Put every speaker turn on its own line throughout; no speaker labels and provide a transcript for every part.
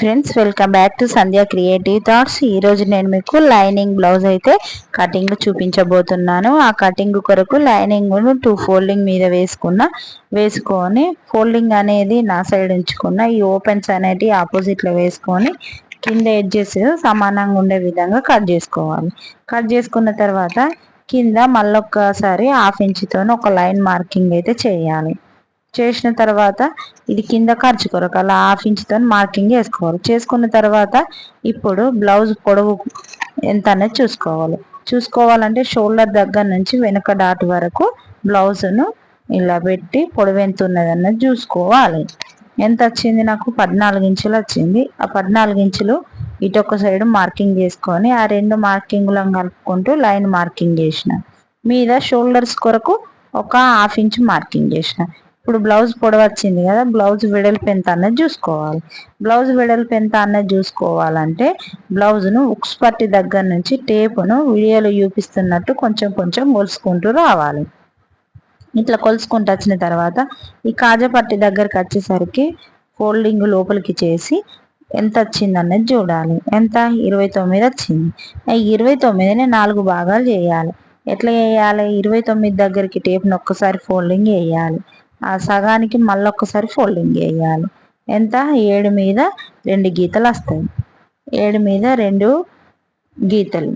Friends welcome back to Sandhya creative thoughts ఈ రోజు నేను మీకు లైనింగ్ బ్లౌజ్ అయితే కటింగ్ చూపించబోతున్నాను. ఆ కటింగ్ కొరకు లైనింగ్ టూ ఫోల్డింగ్ మీద వేసుకున్న. వేసుకొని ఫోల్డింగ్ అనేది నా సైడ్ ఉంచుకున్న. ఈ ఓపెన్స్ అనేది ఆపోజిట్లో వేసుకొని కింద ఎడ్జెస్ సమానంగా ఉండే విధంగా కట్ చేసుకోవాలి. కట్ చేసుకున్న తర్వాత కింద మళ్ళొక్కసారి హాఫ్ ఇంచ్తో ఒక లైన్ మార్కింగ్ అయితే చేయాలి. చేసిన తర్వాత ఇది కింద ఖర్చు కొరకు అలా హాఫ్ ఇంచ్తో మార్కింగ్ వేసుకోవాలి చేసుకున్న తర్వాత ఇప్పుడు బ్లౌజ్ పొడవు ఎంత అనేది చూసుకోవాలి. చూసుకోవాలంటే షోల్డర్ దగ్గర నుంచి వెనుక డాట్ వరకు బ్లౌజ్ను ఇలా పెట్టి పొడవు ఎంత ఉన్నది అన్నది చూసుకోవాలి. ఎంత వచ్చింది నాకు? పద్నాలుగు ఇంచులు వచ్చింది. ఆ పద్నాలుగు ఇంచులు ఇటొక సైడ్ మార్కింగ్ చేసుకొని ఆ రెండు మార్కింగ్లను కలుపుకుంటూ లైన్ మార్కింగ్ చేసిన. మీద షోల్డర్స్ కొరకు ఒక హాఫ్ ఇంచ్ మార్కింగ్ చేసిన. ఇప్పుడు బ్లౌజ్ పొడవు వచ్చింది కదా బ్లౌజ్ వెడల్పు ఎంత అన్నది చూసుకోవాలి. బ్లౌజ్ వెడల్పు ఎంత అన్నది చూసుకోవాలంటే బ్లౌజ్ను ఉక్స్ పట్టి దగ్గర నుంచి టేపును వీడియోలో చూపిస్తున్నట్టు కొంచెం కొంచెం కొలుసుకుంటూ రావాలి. ఇట్లా కొలుసుకుంటూ వచ్చిన తర్వాత ఈ కాజపట్టి దగ్గరకు వచ్చేసరికి ఫోల్డింగ్ లోపలికి చేసి ఎంత వచ్చింది అన్నది చూడాలి. ఎంత? ఇరవై తొమ్మిది వచ్చింది. ఈ ఇరవై తొమ్మిదిని నాలుగు భాగాలు చేయాలి. ఎట్లా వేయాలి ఇరవై తొమ్మిది దగ్గరికి టేప్ను ఒక్కసారి ఫోల్డింగ్ వేయాలి ఆ సగానికి మళ్ళీ ఒక్కసారి ఫోల్డింగ్ వేయాలి ఎంత? ఏడు మీద రెండు గీతలు వస్తాయి. ఏడు మీద రెండు గీతలు.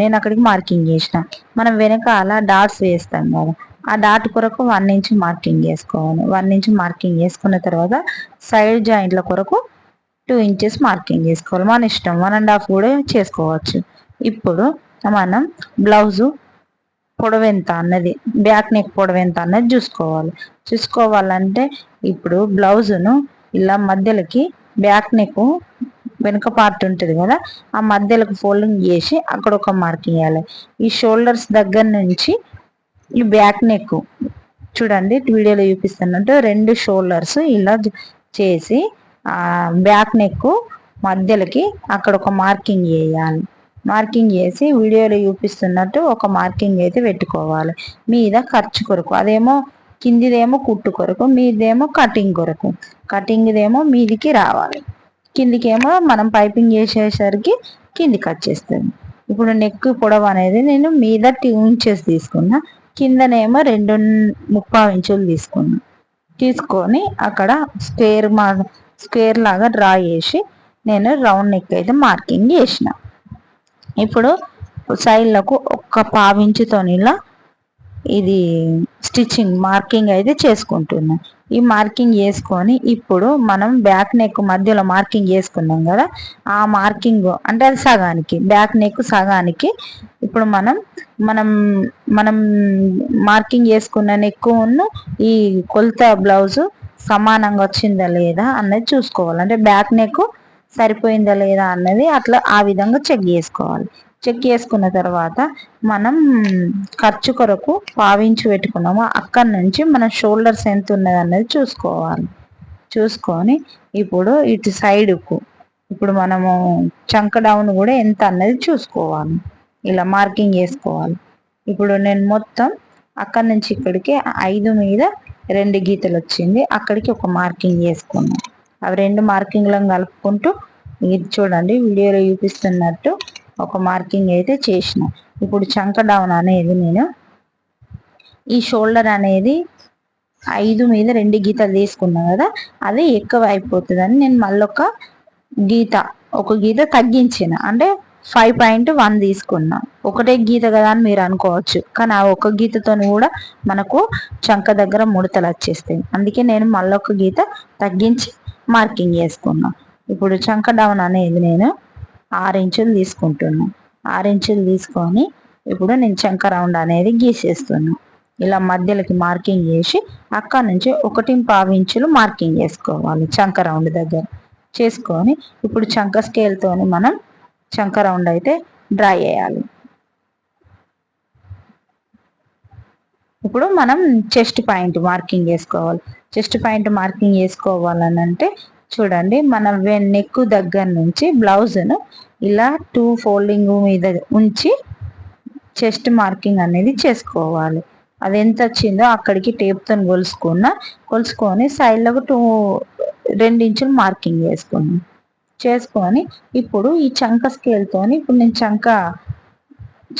నేను అక్కడికి మార్కింగ్ చేసిన. మనం వెనకాల డాట్స్ వేస్తాం కదా. ఆ డాట్ కొరకు వన్ ఇంచ్ మార్కింగ్ చేసుకోవాలి. వన్ ఇంచ్ మార్కింగ్ చేసుకున్న తర్వాత సైడ్ జాయింట్ల కొరకు టూ ఇంచెస్ మార్కింగ్ చేసుకోవాలి. మన ఇష్టం. వన్ అండ్ హాఫ్ కూడా చేసుకోవచ్చు. ఇప్పుడు మనం బ్లౌజు పొడవెంత అన్నది బ్యాక్ నెక్ పొడవెంత అన్నది చూసుకోవాలి. చూసుకోవాలంటే ఇప్పుడు బ్లౌజును ఇలా మధ్యలోకి బ్యాక్ నెక్ వెనుక పార్ట్ ఉంటుంది కదా ఆ మధ్యలోకి ఫోల్డింగ్ చేసి అక్కడ ఒక మార్క్ వేయాలి ఈ షోల్డర్స్ దగ్గర నుంచి ఈ బ్యాక్ నెక్ చూడండి వీడియోలో చూపిస్తున్నట్టు రెండు షోల్డర్స్ ఇలా చేసి ఆ బ్యాక్ నెక్ మధ్యలోకి అక్కడ ఒక మార్కింగ్ వేయాలి మార్కింగ్ చేసి వీడియోలో చూపిస్తున్నట్టు ఒక మార్కింగ్ అయితే పెట్టుకోవాలి. మీద ఖర్చు కొరకు అదేమో కిందిదేమో కుట్టు కొరకు మీదేమో కటింగ్ కొరకు. కటింగ్దేమో మీదికి రావాలి. కిందికేమో మనం పైపింగ్ చేసేసరికి కిందికి వచ్చేస్తుంది ఇప్పుడు నెక్ పొడవు అనేది నేను మీద టూ ఇంచెస్ తీసుకున్నా కిందనేమో రెండు ముప్పై ఇంచులు తీసుకున్నా. తీసుకొని అక్కడ స్క్వేర్ మా స్క్వేర్ లాగా డ్రా చేసి నేను రౌండ్ నెక్ అయితే మార్కింగ్ చేసిన. ఇప్పుడు సైడ్లకు ఒక్క పావించుతో ఇలా ఇది స్టిచ్చింగ్ మార్కింగ్ అయితే చేసుకుంటున్నాం. ఈ మార్కింగ్ చేసుకొని ఇప్పుడు మనం బ్యాక్ నెక్ మధ్యలో మార్కింగ్ చేసుకున్నాం కదా ఆ మార్కింగ్ అంటే అది సగానికి బ్యాక్ నెక్ సగానికి ఇప్పుడు మనం మనం మనం మార్కింగ్ చేసుకున్న నెక్కును ఈ కొలత బ్లౌజు సమానంగా వచ్చిందా లేదా అన్నది చూసుకోవాలి. అంటే బ్యాక్ నెక్ సరిపోయిందా లేదా అన్నది అట్లా ఆ విధంగా చెక్ చేసుకోవాలి. చెక్ చేసుకున్న తర్వాత మనం ఖర్చు కొరకు పావించి పెట్టుకున్నాము. అక్కడి నుంచి మన షోల్డర్స్ ఎంత ఉన్నది అన్నది చూసుకోవాలి. చూసుకొని ఇప్పుడు ఇటు సైడుకు ఇప్పుడు మనము చంక డౌన్ కూడా ఎంత అన్నది చూసుకోవాలి. ఇలా మార్కింగ్ చేసుకోవాలి. ఇప్పుడు నేను మొత్తం అక్కడి నుంచి ఇక్కడికి ఐదు మీద రెండు గీతలు వచ్చింది. అక్కడికి ఒక మార్కింగ్ చేసుకున్నాను. అవి రెండు మార్కింగ్లను కలుపుకుంటూ ఇది చూడండి వీడియోలో చూపిస్తున్నట్టు ఒక మార్కింగ్ అయితే చేసిన. ఇప్పుడు చంక డౌన్ అనేది నేను ఈ షోల్డర్ అనేది ఐదు మీద రెండు గీతలు తీసుకున్నా కదా అది ఎక్కువ అయిపోతుందని నేను మళ్ళొక గీత ఒక గీత తగ్గించిన. అంటే ఫైవ్ పాయింట్ వన్ తీసుకున్నా. ఒకటే గీత కదా అని మీరు అనుకోవచ్చు కానీ ఆ ఒక గీతతో కూడా మనకు చంక దగ్గర ముడతలు వచ్చేస్తాయి. అందుకే నేను మళ్ళొక గీత తగ్గించి మార్కింగ్ చేసుకున్నా. ఇప్పుడు చంక డౌన్ అనేది నేను ఆరు ఇంచులు తీసుకుంటున్నాను ఆరు ఇంచులు తీసుకొని ఇప్పుడు నేను చంక రౌండ్ అనేది గీసేస్తున్నాను ఇలా మధ్యలోకి మార్కింగ్ చేసి అక్కడ నుంచి ఒకటి పావు ఇంచులు మార్కింగ్ చేసుకోవాలి చంక రౌండ్ దగ్గర. చేసుకొని ఇప్పుడు చంక స్కేల్తో మనం చంక రౌండ్ అయితే డ్రా చేయాలి. ఇప్పుడు మనం చెస్ట్ పాయింట్ మార్కింగ్ చేసుకోవాలి. చెస్ట్ పాయింట్ మార్కింగ్ చేసుకోవాలనంటే చూడండి మన నెక్ దగ్గర నుంచి బ్లౌజ్ను ఇలా టూ ఫోల్డింగ్ మీద ఉంచి చెస్ట్ మార్కింగ్ అనేది చేసుకోవాలి. అది ఎంత వచ్చిందో అక్కడికి టేప్తో కొలుసుకున్న కొలుసుకొని సైడ్లకు టూ రెండు ఇంచులు మార్కింగ్ చేసుకున్నాం. చేసుకొని ఇప్పుడు ఈ చంక స్కేల్తోని ఇప్పుడు నేను చంక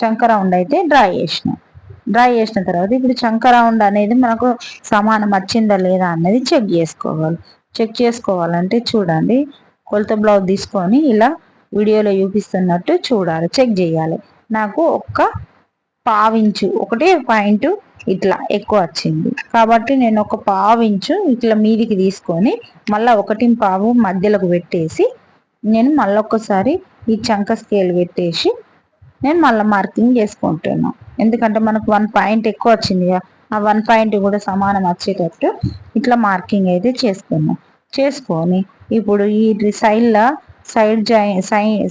చంక రౌండ్ అయితే డ్రా చేసినాను డ్రై చేసిన తర్వాత ఇప్పుడు చంక రౌండ్ అనేది మనకు సమానం వచ్చిందా లేదా అన్నది చెక్ చేసుకోవాలి. చెక్ చేసుకోవాలంటే చూడండి కొలత బ్లౌజ్ తీసుకొని ఇలా వీడియోలో చూపిస్తున్నట్టు చూడాలి చెక్ చేయాలి. నాకు ఒక్క పావించు ఒకటే పాయింట్ ఇట్లా ఎక్కువ వచ్చింది. కాబట్టి నేను ఒక పావించు ఇట్లా మీదికి తీసుకొని మళ్ళీ ఒకటి పావు మధ్యలోకి పెట్టేసి నేను మళ్ళొక్కసారి ఈ చంక స్కేల్ పెట్టేసి నేను మళ్ళీ మార్కింగ్ చేసుకుంటున్నాను ఎందుకంటే మనకు వన్ పాయింట్ ఎక్కువ వచ్చింది ఆ వన్ పాయింట్ కూడా సమానం వచ్చేటట్టు ఇట్లా మార్కింగ్ అయితే చేసుకున్నాం. చేసుకొని ఇప్పుడు ఈ సైడ్లో సైడ్ జాయి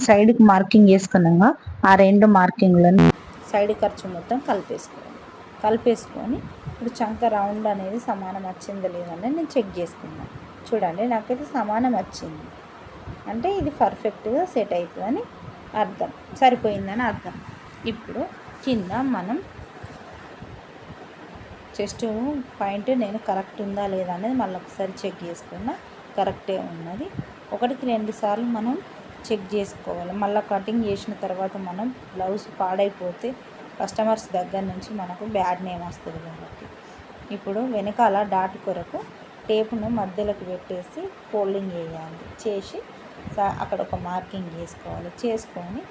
సైడ్కి మార్కింగ్ చేసుకున్నాక ఆ రెండు మార్కింగ్లను సైడ్ ఖర్చు మొత్తం కలిపేసుకోవాలి. కలిపేసుకొని ఇప్పుడు చంక రౌండ్ అనేది సమానం వచ్చిందో లేదని నేను చెక్ చేసుకున్నాను చూడండి నాకైతే సమానం వచ్చింది. అంటే ఇది పర్ఫెక్ట్గా సెట్ అవుతుందని అర్థం. సరిపోయిందని అర్థం. ఇప్పుడు కింద మనం చెస్ట్ పాయింట్ నేను కరెక్ట్ ఉందా లేదా అనేది మళ్ళీ ఒకసారి చెక్ చేసుకున్నా కరెక్టే ఉన్నది. ఒకటికి రెండు సార్లు మనం చెక్ చేసుకోవాలి. మళ్ళీ కటింగ్ చేసిన తర్వాత మనం బ్లౌజ్ పాడైపోతే కస్టమర్స్ దగ్గర నుంచి మనకు బ్యాడ్ నేమ్ వస్తుంది కాబట్టి. ఇప్పుడు వెనకాల డాట్ కొరకు టేపును మధ్యలోకి పెట్టేసి ఫోల్డింగ్ చేయాలి. చేసి అక్కడ ఒక మార్కింగ్ చేసుకోవాలి. చేసుకొని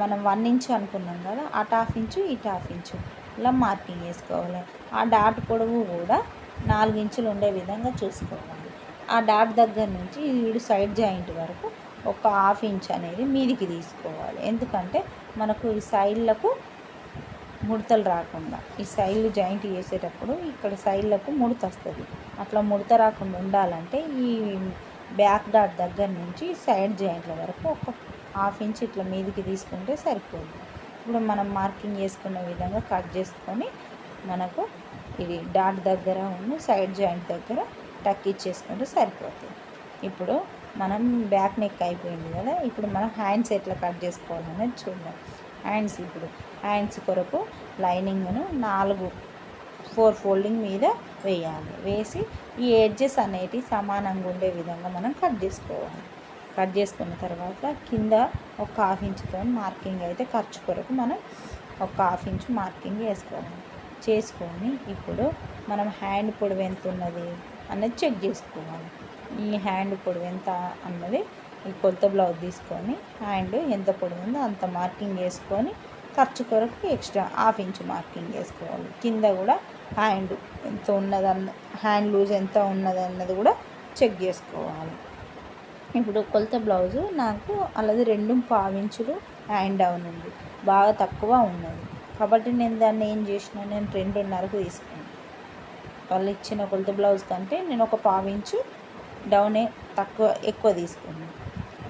మనం వన్ ఇంచ్ అనుకున్నాం కదా అటు హాఫ్ ఇంచు ఇటు హాఫ్ ఇంచు. ఇలా మార్కింగ్ వేసుకోవాలి ఆ డాట్ పొడవు కూడా నాలుగు ఇంచులు ఉండే విధంగా చూసుకోవాలి. ఆ డాట్ దగ్గర నుంచి ఈడు సైడ్ జాయింట్ వరకు ఒక హాఫ్ ఇంచ్ అనేది మీదికి తీసుకోవాలి. ఎందుకంటే మనకు ఈ సైడ్లకు ముడతలు రాకుండా ఈ సైడ్లు జాయింట్ చేసేటప్పుడు ఇక్కడ సైడ్లకు ముడత వస్తుంది అట్లా ముడత రాకుండా ఉండాలంటే ఈ బ్యాక్ డాట్ దగ్గర నుంచి సైడ్ జాయింట్ల వరకు ఒక హాఫ్ ఇంచ్ ఇట్లా మీదికి తీసుకుంటే సరిపోదు. ఇప్పుడు మనం మార్కింగ్ చేసుకున్న విధంగా కట్ చేసుకొని మనకు ఇది డాట్ దగ్గర ఉన్న సైడ్ జాయింట్ దగ్గర టక్ ఇచ్చేసుకుంటే సరిపోతుంది. ఇప్పుడు మనం బ్యాక్ నెక్ అయిపోయింది కదా ఇప్పుడు మనం హ్యాండ్స్ ఎట్లా కట్ చేసుకోవాలనేది చూద్దాం. హ్యాండ్స్ ఇప్పుడు హ్యాండ్స్ కొరకు లైనింగ్ను నాలుగు ఫోర్ ఫోల్డింగ్ మీద వేయాలి. వేసి ఈ ఎడ్జెస్ అనేటివి సమానంగా ఉండే విధంగా మనం కట్ చేసుకోవాలి. కట్ చేసుకున్న తర్వాత కింద ఒక హాఫ్ ఇంచుతో మార్కింగ్ అయితే ఖర్చు కొరకు మనం ఒక హాఫ్ ఇంచు మార్కింగ్ వేసుకోవాలి చేసుకొని ఇప్పుడు మనం హ్యాండ్ పొడవు ఎంత ఉన్నది అన్నది చెక్ చేసుకోవాలి. ఈ హ్యాండ్ పొడవు ఎంత అన్నది ఈ కొత్త బ్లౌజ్ తీసుకొని హ్యాండ్ ఎంత పొడవు ఉందో అంత మార్కింగ్ వేసుకొని ఖర్చు కొరకు ఎక్స్ట్రా హాఫ్ ఇంచ్ మార్కింగ్ వేసుకోవాలి కింద కూడా హ్యాండ్ ఎంత ఉన్నదన్న హ్యాండ్ లూజ్ ఎంత ఉన్నది అన్నది కూడా చెక్ చేసుకోవాలి. ఇప్పుడు కొలత బ్లౌజు నాకు అలాది రెండు పావించులు హ్యాండ్ డౌన్ ఉంది. బాగా తక్కువ ఉన్నది. కాబట్టి నేను దాన్ని ఏం చేసిన నేను రెండున్నరకు తీసుకున్నాను వాళ్ళు ఇచ్చిన కొలత బ్లౌజ్ కంటే నేను ఒక పావించు డౌనే తక్కువ ఎక్కువ తీసుకున్నాను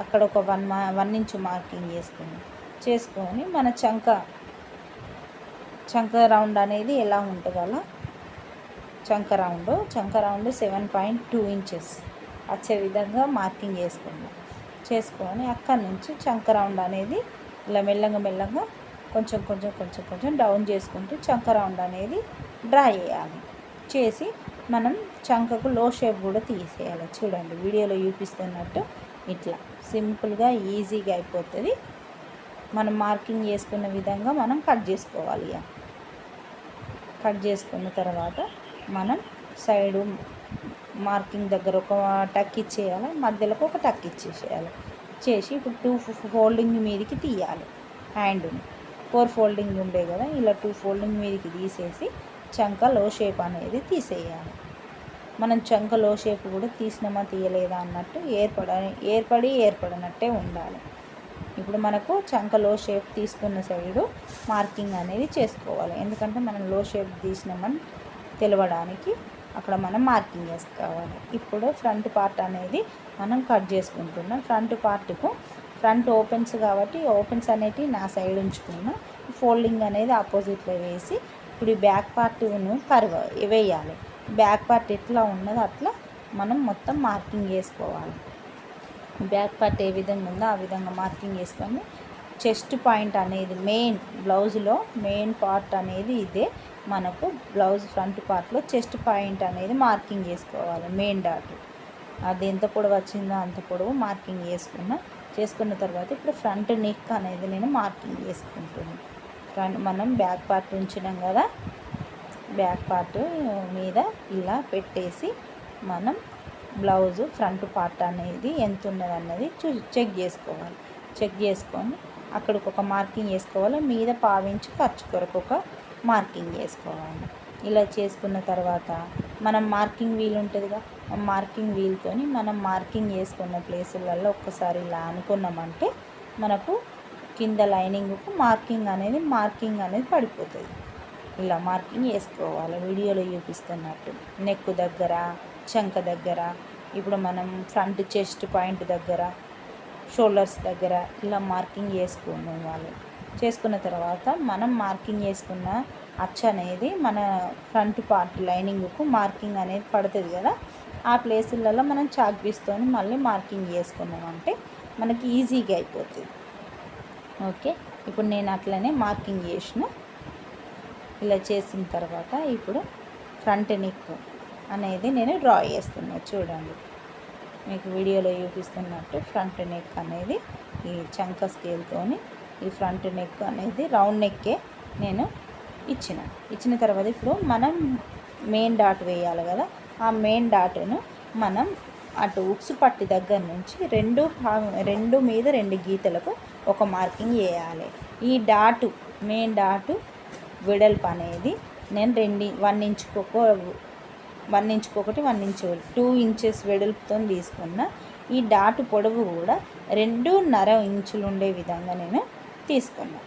అక్కడ ఒక వన్ మా వన్ ఇంచు మార్కింగ్ చేసుకున్నాను చేసుకొని మన చంక చంక రౌండ్ అనేది ఎలా ఉంటుంది అలా చంక రౌండ్. చంక round seven point two inches. వచ్చే విధంగా మార్కింగ్ చేసుకుందాం చేసుకొని అక్కడి నుంచి చంక రౌండ్ అనేది ఇలా మెల్లగా మెల్లగా కొంచెం కొంచెం కొంచెం కొంచెం డౌన్ చేసుకుంటూ చంక రౌండ్ అనేది డ్రా చేయాలి. చేసి మనం చంకకు లో షేప్ కూడా తీసేయాలి. చూడండి వీడియోలో చూపిస్తున్నట్టు ఇట్లా. సింపుల్గా ఈజీగా అయిపోతుంది. మనం మార్కింగ్ చేసుకున్న విధంగా మనం కట్ చేసుకోవాలి కట్ చేసుకున్న తర్వాత మనం సైడు మార్కింగ్ దగ్గర ఒక టక్ ఇచ్చేయాలి మధ్యలోకి ఒక టక్ ఇచ్చేసేయాలి. చేసి ఇప్పుడు టూ ఫోల్డింగ్ మీదకి తీయాలి హ్యాండ్ని ఫోర్ ఫోల్డింగ్ ఉండే కదా ఇలా టూ ఫోల్డింగ్ మీదకి తీసేసి చంక లో షేప్ అనేది తీసేయాలి. మనం చంక లో షేప్ కూడా తీసినామా తీయలేదా అన్నట్టు ఏర్పడ ఏర్పడి ఏర్పడినట్టే ఉండాలి. ఇప్పుడు మనకు చంక లో షేప్ తీసుకున్న సైడు మార్కింగ్ అనేది చేసుకోవాలి. ఎందుకంటే మనం లో షేప్ తీసినామని తెలవడానికి అక్కడ మనం మార్కింగ్ చేసుకోవాలి. ఇప్పుడు ఫ్రంట్ పార్ట్ అనేది మనం కట్ చేసుకుంటున్నాం. ఫ్రంట్ పార్ట్కు ఫ్రంట్ ఓపెన్స్ కాబట్టి ఓపెన్స్ అనేటివి నా సైడ్ ఉంచుకున్నా ఫోల్డింగ్ అనేది ఆపోజిట్లో వేసి ఇప్పుడు ఈ బ్యాక్ పార్ట్ను కర్వ్ వేయాలి. బ్యాక్ పార్ట్ ఎట్లా ఉన్నదో అట్లా మనం మొత్తం మార్కింగ్ చేసుకోవాలి. బ్యాక్ పార్ట్ ఏ విధంగా ఉందో ఆ విధంగా మార్కింగ్ చేసుకొని చెస్ట్ పాయింట్ అనేది మెయిన్ బ్లౌజ్లో మెయిన్ పార్ట్ అనేది ఇదే. మనకు బ్లౌజ్ ఫ్రంట్ పార్ట్లో చెస్ట్ పాయింట్ అనేది మార్కింగ్ చేసుకోవాలి మెయిన్ డాట్. అది ఎంత పొడవు వచ్చిందో అంత పొడవు మార్కింగ్ చేసుకున్నా చేసుకున్న తర్వాత ఇప్పుడు ఫ్రంట్ నెక్ అనేది నేను మార్కింగ్ చేసుకుంటున్నాను. ఫ్రంట్ మనం బ్యాక్ పార్ట్ ఉంచినాం కదా బ్యాక్ పార్ట్ మీద ఇలా పెట్టేసి మనం బ్లౌజు ఫ్రంట్ పార్ట్ అనేది ఎంత ఉన్నది అన్నది చూ చెక్ చేసుకోవాలి. చెక్ చేసుకొని అక్కడికి ఒక మార్కింగ్ చేసుకోవాలి. మీద పావించి ఖర్చు కొరకు ఒక మార్కింగ్ చేసుకోవాలి. ఇలా చేసుకున్న తర్వాత మనం మార్కింగ్ వీల్ ఉంటుందిగా. మార్కింగ్ వీల్తోని మనం మార్కింగ్ చేసుకున్న ప్లేసులలో ఒక్కసారి ఇలా అనుకున్నామంటే మనకు కింద లైనింగ్కు మార్కింగ్ అనేది మార్కింగ్ అనేది పడిపోతుంది. ఇలా మార్కింగ్ వేసుకోవాలి వీడియోలో చూపిస్తున్నట్టు. నెక్ దగ్గర చంక దగ్గర ఇప్పుడు మనం ఫ్రంట్ చెస్ట్ పాయింట్ దగ్గర షోల్డర్స్ దగ్గర ఇలా మార్కింగ్ చేసుకోవాలి చేసుకున్న తర్వాత మనం మార్కింగ్ చేసుకున్న అచ్చ అనేది మన ఫ్రంట్ పార్ట్ లైనింగ్కు మార్కింగ్ అనేది పడుతుంది కదా. ఆ ప్లేసులలో మనం చాక్ పీస్తోని మళ్ళీ మార్కింగ్ చేసుకున్నామంటే మనకి ఈజీగా అయిపోతుంది. ఓకే ఇప్పుడు నేను అట్లనే మార్కింగ్ చేసిన. ఇలా చేసిన తర్వాత ఇప్పుడు ఫ్రంట్ నెక్ అనేది నేను డ్రా చేస్తున్నా. చూడండి. మీకు వీడియోలో చూపిస్తున్నట్టు ఫ్రంట్ నెక్ అనేది ఈ చంక స్కేల్తోని ఈ ఫ్రంట్ నెక్ అనేది రౌండ్ నెక్కే నేను ఇచ్చిన. ఇచ్చిన తర్వాత ఇప్పుడు మనం మెయిన్ డాట్ వేయాలి కదా. ఆ మెయిన్ డాట్ను మనం అటు ఉక్సు పట్టి దగ్గర నుంచి రెండు రెండు మీద రెండు గీతలకు ఒక మార్కింగ్ వేయాలి ఈ డాటు మెయిన్ డాటు వెడల్పు అనేది నేను రెండు వన్ ఇంచుకు వన్ ఇంచుకు ఒకటి వన్ ఇంచ్ టూ ఇంచెస్ వెడల్పుతో తీసుకున్న ఈ డాటు పొడవు కూడా రెండున్నర ఇంచులు ఉండే విధంగా నేను తీసుకున్నా.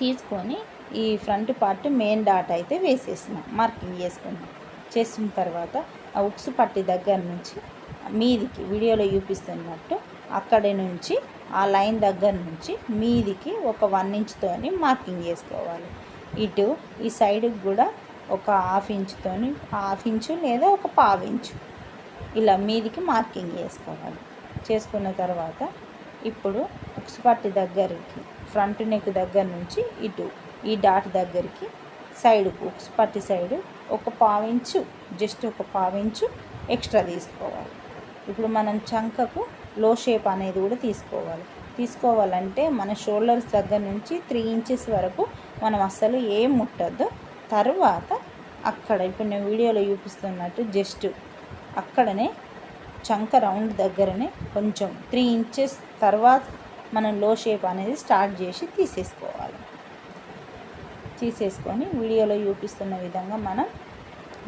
తీసుకొని ఈ ఫ్రంట్ పార్ట్ మెయిన్ డాట్ అయితే వేసేసిన మార్కింగ్ చేసుకున్నాం. చేసిన తర్వాత ఆ ఉక్స్ పట్టి దగ్గర నుంచి మీదికి వీడియోలో చూపిస్తున్నట్టు అక్కడి నుంచి ఆ లైన్ దగ్గర నుంచి మీదికి ఒక వన్ ఇంచ్తో మార్కింగ్ చేసుకోవాలి. ఇటు ఈ సైడ్కి కూడా ఒక హాఫ్ ఇంచుతోని హాఫ్ ఇంచు లేదా ఒక పావు ఇంచు. ఇలా మీదికి మార్కింగ్ చేసుకోవాలి. చేసుకున్న తర్వాత ఇప్పుడు ఉక్సుపట్టి దగ్గరికి ఫ్రంట్ నెక్ దగ్గర నుంచి ఇటు ఈ డాట్ దగ్గరికి సైడ్ ఉక్సుపట్టి సైడు సైడ్ ఒక పావించు జస్ట్ ఒక పావించు ఎక్స్ట్రా తీసుకోవాలి. ఇప్పుడు మనం చంకకు లో షేప్ అనేది కూడా తీసుకోవాలి. తీసుకోవాలంటే మన షోల్డర్స్ దగ్గర నుంచి త్రీ ఇంచెస్ వరకు మనం అస్సలు ఏం ముట్టద్దు. తర్వాత అక్కడ ఇప్పుడు నేను వీడియోలో చూపిస్తున్నట్టు జస్ట్ అక్కడనే చంక రౌండ్ దగ్గరనే కొంచెం త్రీ ఇంచెస్ తర్వాత మనం లో షేప్ అనేది స్టార్ట్ చేసి తీసేసుకోవాలి. తీసేసుకొని వీడియోలో చూపిస్తున్న విధంగా మనం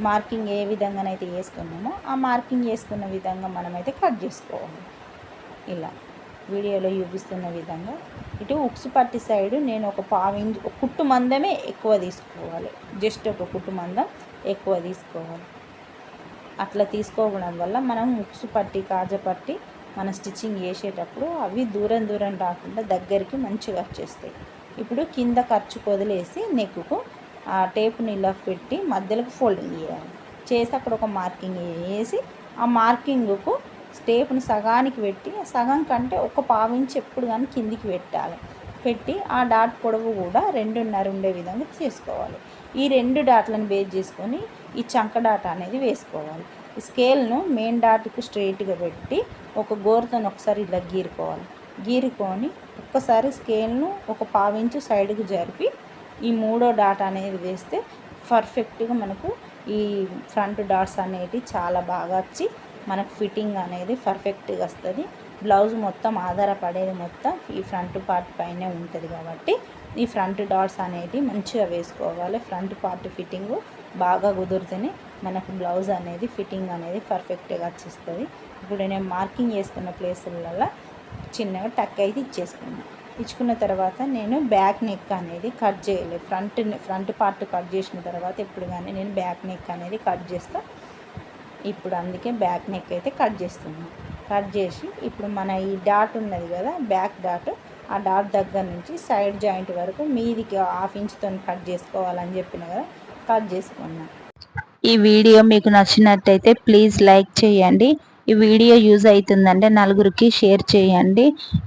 మార్కింగ్ ఏ విధంగానైతే వేసుకున్నామో ఆ మార్కింగ్ వేసుకున్న విధంగా మనమైతే కట్ చేసుకోవాలి. ఇలా వీడియోలో చూపిస్తున్న విధంగా ఇటు ఉక్సుపట్టి సైడ్ నేను ఒక పావించ్ ఒక కుట్టు మందమే ఎక్కువ తీసుకోవాలి. జస్ట్ ఒక కుట్టు మందం ఎక్కువ తీసుకోవాలి. అట్లా తీసుకోవడం వల్ల మనం ఉక్సు పట్టి కాజపట్టి మన స్టిచ్చింగ్ చేసేటప్పుడు అవి దూరం దూరం రాకుండా దగ్గరికి మంచిగా వచ్చేస్తాయి. ఇప్పుడు కింద ఖర్చు వదిలేసి నెక్కుకు ఆ టేప్ని ఇలా పెట్టి మధ్యలోకి ఫోల్డింగ్ చేయాలి. చేసి అక్కడ ఒక మార్కింగ్ వేసి ఆ మార్కింగ్కు టేప్ని సగానికి పెట్టి సగం కంటే ఒక పావించి ఎప్పుడు కానీ కిందికి పెట్టాలి. పెట్టి ఆ డాట్ పొడవు కూడా రెండున్నర ఉండే విధంగా చేసుకోవాలి. ఈ రెండు డాట్లను బేస్ చేసుకొని ఈ చంక డాట్ అనేది వేసుకోవాలి. ఈ స్కేల్ను మెయిన్ డాట్కు స్ట్రైట్గా పెట్టి ఒక గోరుతో ఒకసారి ఇలా గీరుకోవాలి. గీరుకొని ఒక్కసారి స్కేల్ను ఒక పావించు సైడ్కు జరిపి ఈ మూడో డాట్ అనేది వేస్తే పర్ఫెక్ట్గా మనకు ఈ ఫ్రంట్ డాట్స్ అనేటివి చాలా బాగా వచ్చి మనకు ఫిట్టింగ్ అనేది పర్ఫెక్ట్గా వస్తుంది. బ్లౌజ్ మొత్తం ఆధారపడేది మొత్తం ఈ ఫ్రంట్ పార్ట్ పైనే ఉంటుంది కాబట్టి ఈ ఫ్రంట్ డాట్స్ అనేది మంచిగా వేసుకోవాలి. ఫ్రంట్ పార్ట్ ఫిట్టింగ్ బాగా కుదిరితేనే మనకు బ్లౌజ్ అనేది ఫిట్టింగ్ అనేది పర్ఫెక్ట్గా వచ్చేస్తుంది. ఇప్పుడు నేను మార్కింగ్ చేసుకున్న ప్లేసులలో చిన్నగా టక్ అయితే ఇచ్చేసుకున్నాను ఇచ్చుకున్న తర్వాత నేను బ్యాక్ నెక్ అనేది కట్ చేయలేదు ఫ్రంట్ ఫ్రంట్ పార్ట్ కట్ చేసిన తర్వాత ఎప్పుడు కానీ నేను బ్యాక్ నెక్ అనేది కట్ చేస్తాను ఇప్పుడు అందుకే బ్యాక్ నెక్ అయితే కట్ చేస్తున్నాం. కట్ చేసి ఇప్పుడు మన ఈ డాట్ ఉన్నది కదా బ్యాక్ డాట్ ఆ డాట్ దగ్గర నుంచి సైడ్ జాయింట్ వరకు మీదికి హాఫ్ ఇంచ్తో కట్ చేసుకోవాలని చెప్పిన కదా కట్ చేసుకున్నాం.
ఈ వీడియో మీకు నచ్చినట్టయితే ప్లీజ్ లైక్ చేయండి. ఈ వీడియో యూజ్ అవుతుందంటే నలుగురికి షేర్ చేయండి.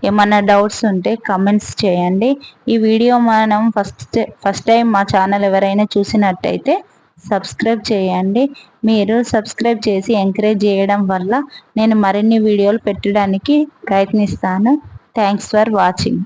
ఏమైనా డౌట్స్ ఉంటే కమెంట్స్ చేయండి. ఈ వీడియో మనం ఫస్ట్ ఫస్ట్ టైం మా ఛానల్ ఎవరైనా చూసినట్టయితే సబ్స్క్రైబ్ చేయండి. మీరు సబ్స్క్రైబ్ చేసి ఎంకరేజ్ చేయడం వల్ల నేను మరిన్ని వీడియోలు పెట్టడానికి ప్రయత్నిస్తాను. Thanks for watching